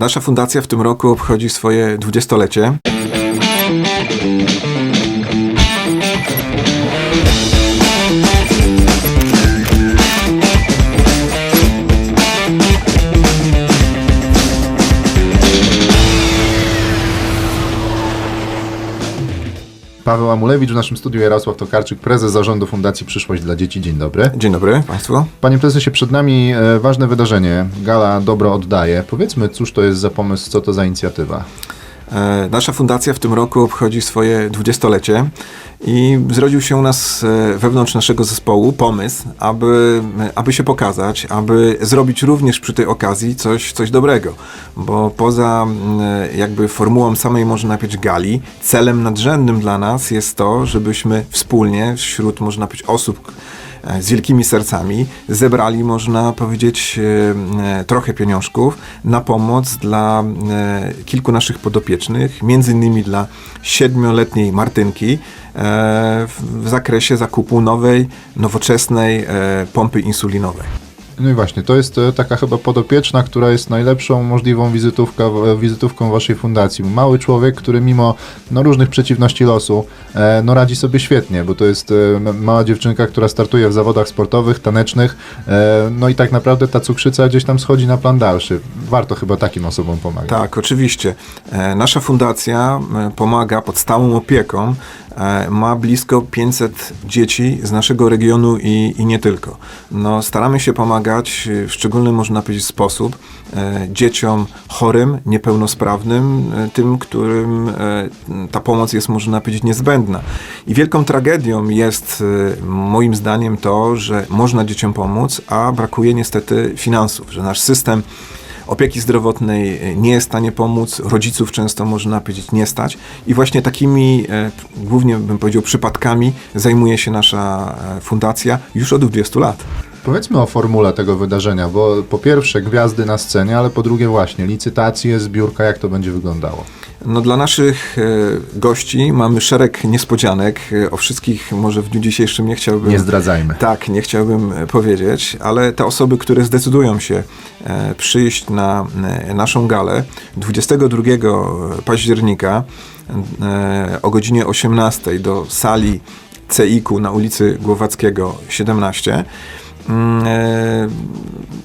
Nasza fundacja w tym roku obchodzi swoje dwudziestolecie. Paweł Amulewicz w naszym studiu, Jarosław Tokarczyk, prezes zarządu Fundacji Przyszłość dla Dzieci. Dzień dobry. Dzień dobry Państwu. Panie prezesie, przed nami e, ważne wydarzenie. Gala Dobro oddaje. Powiedzmy, cóż to jest za pomysł, co to za inicjatywa? E, Nasza fundacja w tym roku obchodzi swoje dwudziestolecie i zrodził się u nas e, wewnątrz naszego zespołu pomysł, aby, aby się pokazać, aby zrobić również przy tej okazji coś, coś dobrego. Bo poza jakby formułą samej można powiedzieć gali, celem nadrzędnym dla nas jest to, żebyśmy wspólnie wśród można powiedzieć osób, e, z wielkimi sercami zebrali, można powiedzieć, e, trochę pieniążków na pomoc dla kilku naszych podopiecznych, między innymi dla siedmioletniej Martynki w, zakresie zakupu nowej, nowoczesnej e, pompy insulinowej. No i właśnie, to jest e, taka chyba podopieczna, która jest najlepszą możliwą e, wizytówką waszej fundacji. Mały człowiek, który mimo no, różnych przeciwności losu no, radzi sobie świetnie, bo to jest mała dziewczynka, która startuje w zawodach sportowych, tanecznych, no i tak naprawdę ta cukrzyca gdzieś tam schodzi na plan dalszy. Warto chyba takim osobom pomagać. Tak, oczywiście. Nasza fundacja pomaga pod stałą opieką. E, Ma blisko 500 dzieci z naszego regionu i, i nie tylko. No, staramy się pomagać w szczególny, można powiedzieć, sposób e, dzieciom chorym, niepełnosprawnym, e, tym, którym ta pomoc jest, można powiedzieć, niezbędna. I wielką tragedią jest, moim zdaniem, to, że można dzieciom pomóc, a brakuje niestety finansów, że nasz system opieki zdrowotnej nie jest w stanie pomóc, rodziców często można powiedzieć nie stać i właśnie takimi e, głównie bym powiedział przypadkami zajmuje się nasza e, fundacja już od 20 lat. Powiedzmy o formule tego wydarzenia, bo po pierwsze gwiazdy na scenie, ale po drugie właśnie licytacje, zbiórka, jak to będzie wyglądało? No dla naszych e, gości mamy szereg niespodzianek. E, O wszystkich może w dniu dzisiejszym nie chciałbym... Nie zdradzajmy. Tak, nie chciałbym e, powiedzieć, ale te osoby, które zdecydują się przyjść na naszą galę 22 października o godzinie 18 do sali CIK-u na ulicy Głowackiego 17. Mm, e,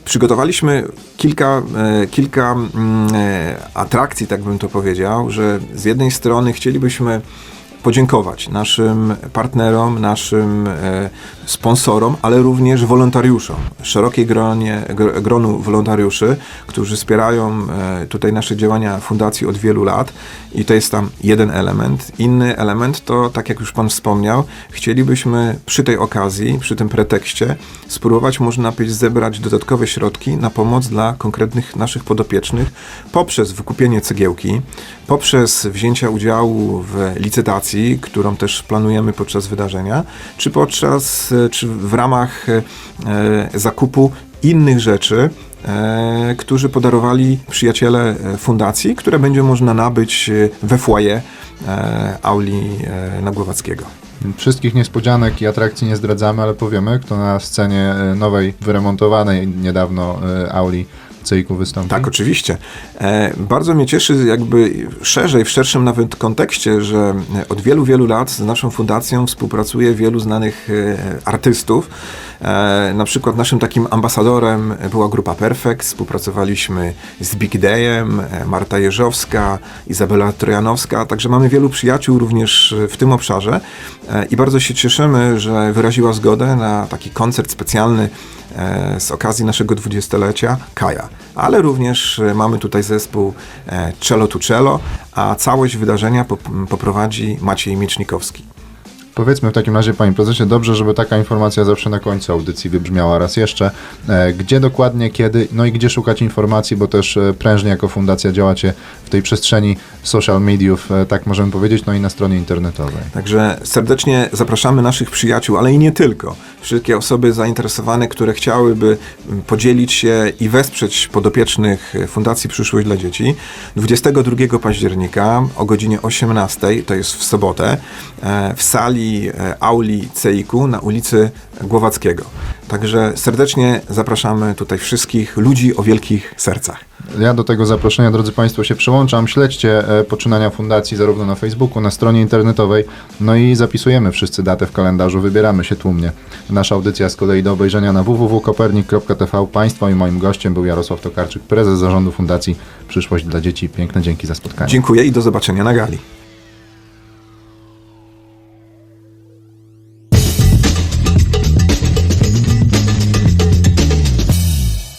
Przygotowaliśmy kilka, e, kilka mm, e, atrakcji, tak bym to powiedział, że z jednej strony chcielibyśmy podziękować naszym partnerom, naszym e, sponsorom, ale również wolontariuszom, szerokiej gronie, gr- gronu wolontariuszy, którzy wspierają e, tutaj nasze działania fundacji od wielu lat i to jest tam jeden element. Inny element to, tak jak już Pan wspomniał, chcielibyśmy przy tej okazji, przy tym pretekście spróbować, można powiedzieć, zebrać dodatkowe środki na pomoc dla konkretnych naszych podopiecznych poprzez wykupienie cegiełki, poprzez wzięcia udziału w licytacji, którą też planujemy podczas wydarzenia, czy podczas, e, czy w ramach e, e, zakupu innych rzeczy, którzy podarowali przyjaciele fundacji, które będzie można nabyć we foyer auli Nagłowackiego. Wszystkich niespodzianek i atrakcji nie zdradzamy, ale powiemy, kto na scenie nowej, wyremontowanej niedawno auli Wystąpi. Tak, oczywiście. E, bardzo mnie cieszy jakby szerzej, w szerszym nawet kontekście, że od wielu, wielu lat z naszą fundacją współpracuje wielu znanych e, artystów. E, na przykład naszym takim ambasadorem była grupa Perfect, współpracowaliśmy z Big Dayem, e, Marta Jeżowska, Izabela Trojanowska, także mamy wielu przyjaciół również w tym obszarze e, i bardzo się cieszymy, że wyraziła zgodę na taki koncert specjalny e, z okazji naszego dwudziestolecia Kaja. Ale również e, mamy tutaj zespół e, Cello to Cello, a całość wydarzenia pop- poprowadzi Maciej Miecznikowski. Powiedzmy w takim razie, panie prezesie, dobrze, żeby taka informacja zawsze na końcu audycji wybrzmiała raz jeszcze. E, Gdzie dokładnie, kiedy, no i gdzie szukać informacji, bo też e, prężnie jako fundacja działacie w tej przestrzeni social mediów, e, tak możemy powiedzieć, no i na stronie internetowej. Także serdecznie zapraszamy naszych przyjaciół, ale i nie tylko. Wszystkie osoby zainteresowane, które chciałyby mm, podzielić się i wesprzeć podopiecznych Fundacji Przyszłość dla Dzieci. 22 października o godzinie 18, to jest w sobotę, w sali e, auli CIK-u na ulicy Głowackiego. Także serdecznie zapraszamy tutaj wszystkich ludzi o wielkich sercach. Ja do tego zaproszenia, drodzy Państwo, się przyłączam. Śledźcie e, poczynania fundacji zarówno na Facebooku, na stronie internetowej, no i zapisujemy wszyscy datę w kalendarzu, wybieramy się tłumnie. Nasza audycja z kolei do obejrzenia na www.kopernik.tv. Państwa i moim gościem był Jarosław Tokarczyk, prezes zarządu Fundacji Przyszłość dla Dzieci. Piękne dzięki za spotkanie. Dziękuję i do zobaczenia na gali.